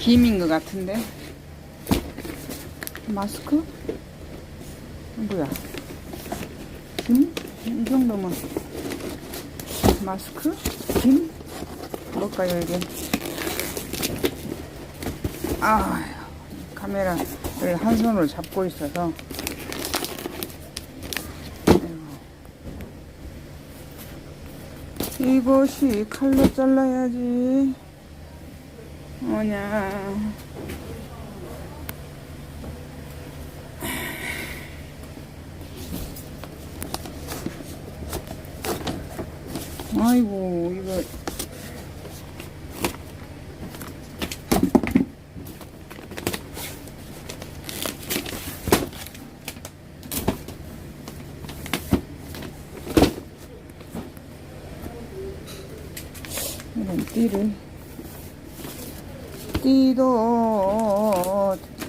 김인 것 같은데 마스크? 뭐야 김? 이 정도면 마스크? 김? 뭘까요 이게 아 카메라를 한 손으로 잡고 있어서 이것이 칼로 잘라야지 뭐냐 아이고 이거 이런 띠를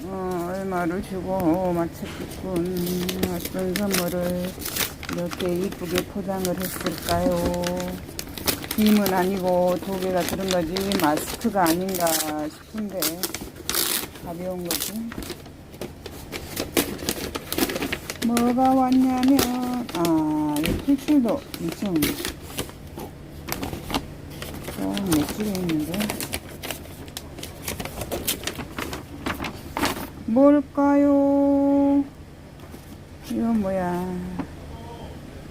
어, 얼마를 주고 마쳤겠군 어떤 선물을 이렇게 이쁘게 포장을 했을까요? 김은 아니고 두 개가 들은 거지 마스크가 아닌가 싶은데 가벼운 거지. 뭐가 왔냐면 아이 필출도 엄청 좀 멋지게 있는데 뭘까요? 이건 뭐야?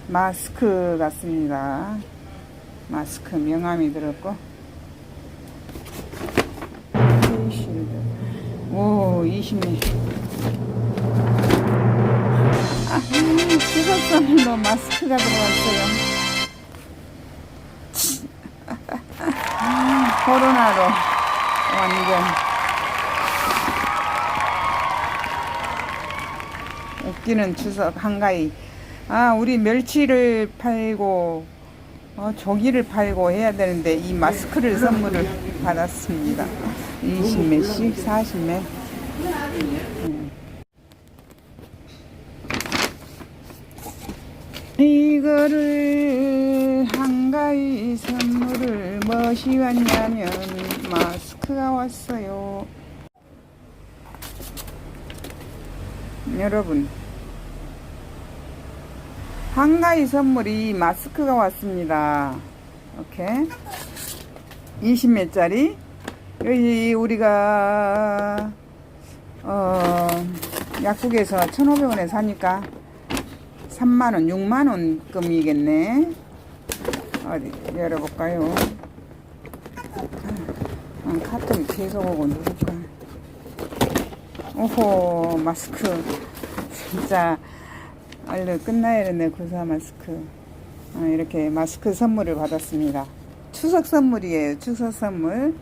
마스크 같습니다. 마스크 명암이 들었고 오 20년 아, 선물로 마스크가 들어왔어요. 코로나로 완전 웃기는 추석 한가위. 아, 우리 멸치를 팔고 어, 조기를 팔고 해야 되는데 이 마스크를 선물을 받았습니다. 20매씩 40매. 이거를 한가위 선물을 무엇이 왔냐면 마스크가 왔어요. 여러분 한가위 선물이 마스크가 왔습니다. 이렇게 20매짜리 여기 우리가 어 약국에서 1,500원에 사니까 3만원, 6만원금이겠네. 어디 열어볼까요? 아, 카톡이 계속 오고 누를까? 오호, 마스크. 진짜, 얼른 끝나야 되네, 구사 마스크. 아, 이렇게 마스크 선물을 받았습니다. 추석 선물이에요, 추석 선물.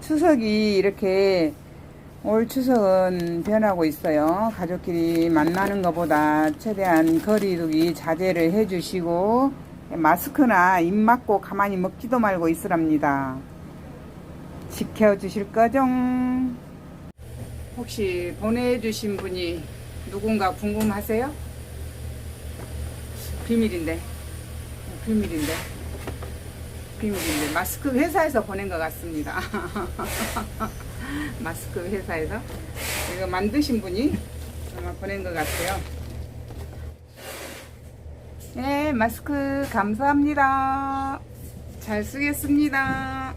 추석이 이렇게 올 추석은 변하고 있어요. 가족끼리 만나는 것보다 최대한 거리두기 자제를 해주시고 마스크나 입 막고 가만히 먹지도 말고 있으랍니다. 지켜주실 거죠? 혹시 보내주신 분이 누군가 궁금하세요? 비밀인데 비밀인데 비밀인데 마스크 회사에서 보낸 것 같습니다. 마스크 회사에서 이거 만드신 분이 아마 보낸 것 같아요. 네, 마스크 감사합니다. 잘 쓰겠습니다.